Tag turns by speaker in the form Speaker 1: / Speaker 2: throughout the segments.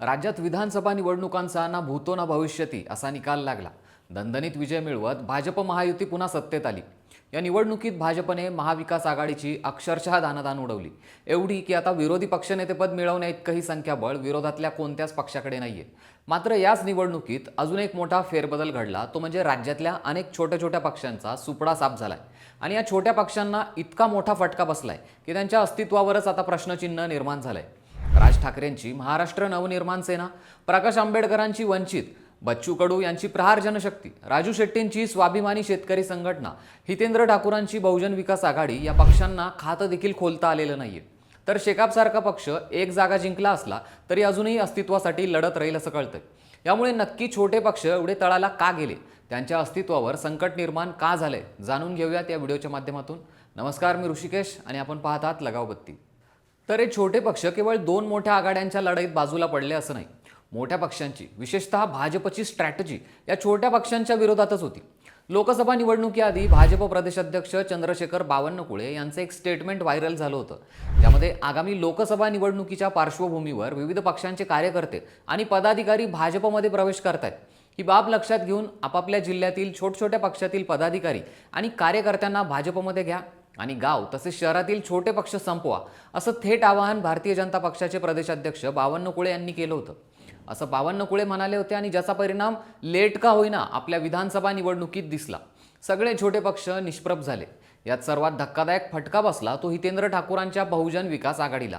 Speaker 1: राज्यात विधानसभा निवडणुकांचा ना भूतो ना भविष्यती असा निकाल लागला. दणदणीत विजय मिळवत भाजप महायुती पुन्हा सत्तेत आली. या निवडणुकीत भाजपने महाविकास आघाडीची अक्षरशः दानदान उडवली. एवढी की आता विरोधी पक्षनेतेपद मिळवण्या इतकंही संख्याबळ विरोधातल्या कोणत्याच पक्षाकडे नाहीये. मात्र याच निवडणुकीत अजून एक मोठा फेरबदल घडला तो म्हणजे राज्यातल्या अनेक छोट्या छोट्या पक्षांचा सुपडा साफ झालाय. आणि या छोट्या पक्षांना इतका मोठा फटका बसलाय की त्यांच्या अस्तित्वावरच आता प्रश्नचिन्ह निर्माण झालंय. राज ठाकरेंची महाराष्ट्र नवनिर्माण सेना प्रकाश आंबेडकरांची वंचित बच्चू कडू यांची प्रहार जनशक्ती राजू शेट्टींची स्वाभिमानी शेतकरी संघटना हितेंद्र ठाकूरांची बहुजन विकास आघाडी या पक्षांना खातं देखील खोलता आलेलं नाहीये. तर शेकापसारखा पक्ष एक जागा जिंकला असला तरी अजूनही अस्तित्वासाठी लढत राहील असं कळतंय. यामुळे नक्की छोटे पक्ष एवढे तळाला का गेले? त्यांच्या अस्तित्वावर संकट निर्माण का झालंय? जाणून घेऊयात या व्हिडिओच्या माध्यमातून. नमस्कार मी ऋषिकेश आणि आपण पाहतात लगावबत्ती. तर हे छोटे पक्ष केवळ दोन मोठ्या आघाड्यांच्या लढाईत बाजूला पडले असं नाही. मोठ्या पक्षांची विशेषतः भाजपची स्ट्रॅटजी या छोट्या पक्षांच्या विरोधातच होती. लोकसभा निवडणुकीआधी भाजप प्रदेशाध्यक्ष चंद्रशेखर बावनकुळे यांचं एक स्टेटमेंट व्हायरल झालं होतं. ज्यामध्ये आगामी लोकसभा निवडणुकीच्या पार्श्वभूमीवर विविध पक्षांचे कार्यकर्ते आणि पदाधिकारी भाजपमध्ये प्रवेश करतायत. ही बाब लक्षात घेऊन आपापल्या जिल्ह्यातील छोटछोट्या पक्षातील पदाधिकारी आणि कार्यकर्त्यांना भाजपमध्ये घ्या. आणि गाव तसेच शहरातील छोटे पक्ष संपवा असं थेट आवाहन भारतीय जनता पक्षाचे प्रदेशाध्यक्ष बावनकुळे यांनी केलं होतं. असं बावनकुळे म्हणाले होते आणि ज्याचा परिणाम लेट का होईना आपल्या विधानसभा निवडणुकीत दिसला. सगळे छोटे पक्ष निष्प्रभ झाले. यात सर्वात धक्कादायक फटका बसला तो हितेंद्र ठाकूरांच्या बहुजन विकास आघाडीला.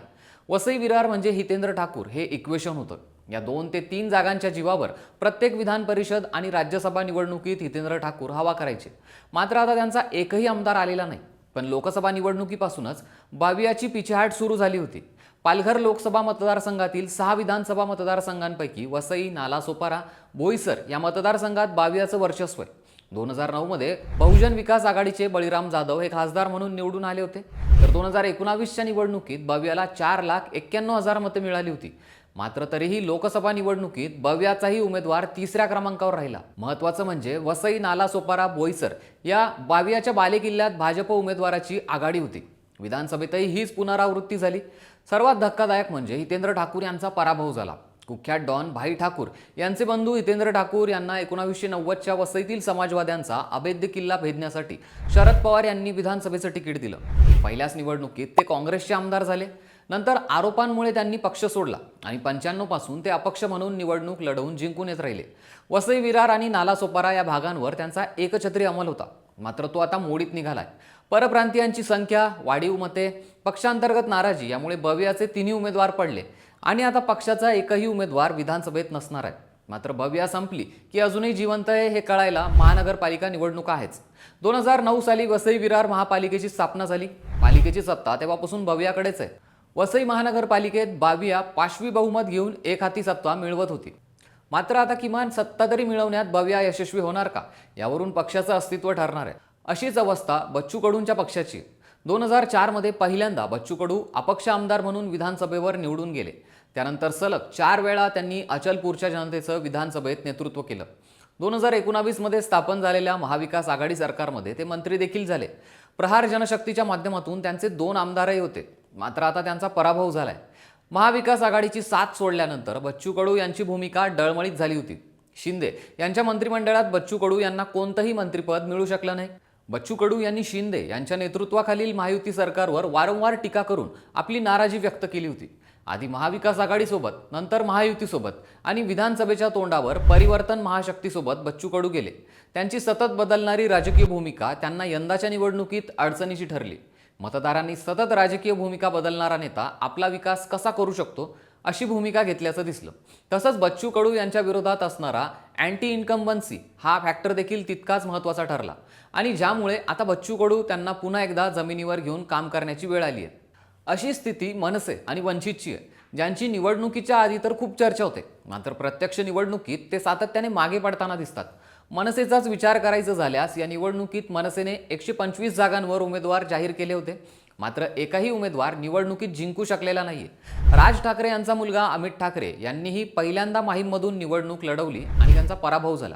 Speaker 1: वसई विरार म्हणजे हितेंद्र ठाकूर हे इक्वेशन होतं. या दोन ते तीन जागांच्या जीवावर प्रत्येक विधान परिषद आणि राज्यसभा निवडणुकीत हितेंद्र ठाकूर हवा करायचे. मात्र आता त्यांचा एकही आमदार आलेला नाही. पण लोकसभा निवडणुकीपासूनच बावियाची पिछेहाट सुरू झाली होती. पालघर लोकसभा मतदारसंघातील सहा विधानसभा मतदारसंघांपैकी वसई नालासोपारा बोईसर या मतदारसंघात बावियाचं वर्चस्व आहे. दोन हजार नऊमध्ये बहुजन विकास आघाडीचे बळीराम जाधव हे खासदार म्हणून निवडून आले होते. तर दोन हजार एकोणावीसच्या निवडणुकीत बावियाला चार लाख एक्क्याण्णव हजार मतं मिळाली होती. मात्र तरीही लोकसभा निवडणुकीत बव्याचाही उमेदवार तिसऱ्या क्रमांकावर राहिला. महत्वाचं म्हणजे वसई नालासोपारा बोईसर या बावियाच्या बालेकिल्ल्यात भाजप उमेदवाराची आघाडी होती. विधानसभेतही हीच पुनरावृत्ती झाली. सर्वात धक्कादायक म्हणजे हितेंद्र ठाकूर यांचा पराभव झाला. कुख्यात डॉन भाई ठाकूर यांचे बंधू हितेंद्र ठाकूर यांना एकोणावीसशे नव्वदच्या वसईतील समाजवाद्यांचा अभेद्य किल्ला भेदण्यासाठी शरद पवार यांनी विधानसभेचं तिकीट दिलं. पहिल्याच निवडणुकीत ते काँग्रेसचे आमदार झाले. नंतर आरोपांमुळे त्यांनी पक्ष सोडला आणि पंच्याण्णवपासून ते अपक्ष म्हणून निवडणूक लढवून जिंकून येत राहिले. वसई विरार आणि नालासोपारा या भागांवर त्यांचा एकछत्री अंमल होता. मात्र तो आता मोडीत निघालाय. परप्रांतीयांची संख्या वाढीव मते पक्षांतर्गत नाराजी यामुळे बव्याचे तिन्ही उमेदवार पडले आणि आता पक्षाचा एकही उमेदवार विधानसभेत नसणार आहे. मात्र भव्या संपली की अजूनही जिवंत आहे हे कळायला महानगरपालिका निवडणूक आहेच. दोन हजार नऊ साली वसई विरार महापालिकेची स्थापना झाली. पालिकेची सत्ता तेव्हापासून भव्याकडेच आहे. वसई महानगरपालिकेत बाविया पाशवी बहुमत घेऊन एक हाती सत्ता मिळवत होती. मात्र आता किमान सत्ता तरी मिळवण्यात बविया यशस्वी होणार का? यावरून पक्षाचं अस्तित्व ठरणार आहे. अशीच अवस्था बच्चू कडूंच्या पक्षाची. दोन हजार चारमध्ये पहिल्यांदा बच्चू कडू अपक्ष आमदार म्हणून विधानसभेवर निवडून गेले. त्यानंतर सलग चार वेळा त्यांनी अचलपूरच्या जनतेचं विधानसभेत नेतृत्व केलं. दोन हजार एकोणावीसमध्ये स्थापन झालेल्या महाविकास आघाडी सरकारमध्ये ते मंत्री देखील झाले. प्रहार जनशक्तीच्या माध्यमातून त्यांचे दोन आमदारही होते. मात्र आता त्यांचा पराभव झालाय. महाविकास आघाडीची साथ सोडल्यानंतर बच्चू कडू यांची भूमिका डळमळीत झाली होती. शिंदे यांच्या मंत्रिमंडळात बच्चू कडू यांना कोणतंही मंत्रिपद मिळू शकलं नाही. बच्चू कडू यांनी शिंदे यांच्या नेतृत्वाखालील महायुती सरकारवर वारंवार टीका करून आपली नाराजी व्यक्त केली होती. आधी महाविकास आघाडीसोबत नंतर महायुतीसोबत आणि विधानसभेच्या तोंडावर परिवर्तन महाशक्तीसोबत बच्चू कडू गेले. त्यांची सतत बदलणारी राजकीय भूमिका त्यांना यंदाच्या निवडणुकीत अडचणीची ठरली. मतदारांनी सतत राजकीय भूमिका बदलणारा नेता आपला विकास कसा करू शकतो अशी भूमिका घेतल्याचं दिसलं. तसंच बच्चू कडू यांच्या विरोधात असणारा अँटी इन्कम्बन्सी हा फॅक्टर देखील तितकाच महत्त्वाचा ठरला. आणि ज्यामुळे आता बच्चू कडू त्यांना पुन्हा एकदा जमिनीवर घेऊन काम करण्याची वेळ आली आहे. अशी स्थिती मनसे आणि वंचितची आहे. ज्यांची निवडणुकीच्या आधी तर खूप चर्चा होते. मात्र प्रत्यक्ष निवडणुकीत ते सातत्याने मागे पडताना दिसतात. मनसेचाच विचार करायचं झाल्यास या निवडणुकीत मनसेने एकशे पंचवीस जागांवर उमेदवार जाहीर केले होते. मात्र एकाही उमेदवार निवडणुकीत जिंकू शकलेला नाहीये. राज ठाकरे यांचा मुलगा अमित ठाकरे यांनीही पहिल्यांदा माहीममधून निवडणूक लढवली आणि त्यांचा पराभव झाला.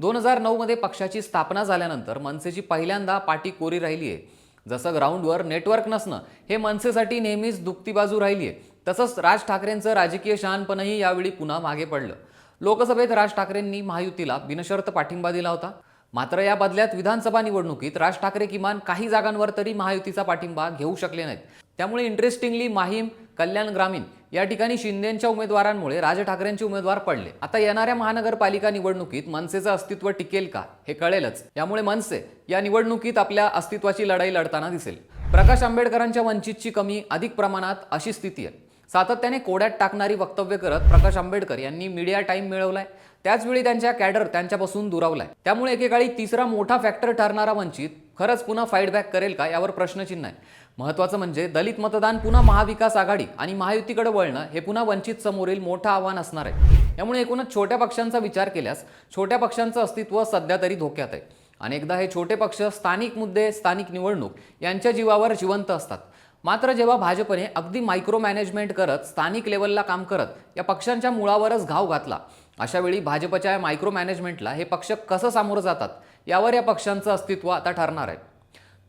Speaker 1: दोन हजार नऊमध्ये पक्षाची स्थापना झाल्यानंतर मनसेची पहिल्यांदा पाठी कोरी राहिली आहे जसं ग्राउंडवर नेटवर्क नसणं हे मनसेसाठी नेहमीच दुखती बाजू राहिली आहे तसंच राज ठाकरेंचं राजकीय शहाणपणही यावेळी पुन्हा मागे पडलं. लोकसभेत राज ठाकरेंनी महायुतीला बिनशर्त पाठिंबा दिला होता. मात्र या बदल्यात विधानसभा निवडणुकीत राज ठाकरे किमान काही जागांवर तरी महायुतीचा पाठिंबा घेऊ शकले नाहीत. त्यामुळे इंटरेस्टिंगली माहीम कल्याण ग्रामीण या ठिकाणी शिंदेच्या उमेदवारांमुळे राज ठाकरेंचे उमेदवार पडले. आता येणाऱ्या महानगरपालिका निवडणुकीत मनसेचं अस्तित्व टिकेल का? हे कळेलच. यामुळे मनसे या निवडणुकीत आपल्या अस्तित्वाची लढाई लढताना दिसेल. प्रकाश आंबेडकरांच्या वंचितची कमी अधिक प्रमाणात अशी स्थिती आहे. सातत्याने कोड्यात टाकणारी वक्तव्य करत प्रकाश आंबेडकर यांनी मीडिया टाईम मिळवलाय. त्याचवेळी त्यांच्या कॅडर त्यांच्यापासून दुरावलाय. त्यामुळे एकेकाळी तिसरा मोठा फॅक्टर ठरणारा वंचित खरंच पुन्हा फाईट बॅक करेल का यावर प्रश्नचिन्ह आहे. महत्त्वाचं म्हणजे दलित मतदान पुन्हा महाविकास आघाडी आणि महायुतीकडे वळणं हे पुन्हा वंचित समोरील मोठं आव्हान असणार आहे. यामुळे एकूणच छोट्या पक्षांचा विचार केल्यास छोट्या पक्षांचं अस्तित्व सध्या तरी धोक्यात आहे. अनेकदा हे छोटे पक्ष स्थानिक मुद्दे स्थानिक निवडणूक यांच्या जीवावर जिवंत असतात. मात्र जेव्हा भाजपने अगदी मायक्रो मॅनेजमेंट करत स्थानिक लेवलला काम करत या पक्षांच्या मुळावरच घाव घातला अशा वेळी भाजपच्या या मायक्रो मॅनेजमेंटला हे पक्ष कसं सामोरं जातात यावर या पक्षांचं अस्तित्व आता ठरणार आहे.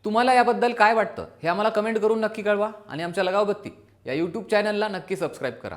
Speaker 1: तुम्हाला याबद्दल काय वाटतं हे आम्हाला कमेंट करून नक्की कळवा आणि आमच्या लगावबत्ती या यूट्यूब चॅनलला नक्की सबस्क्राईब करा.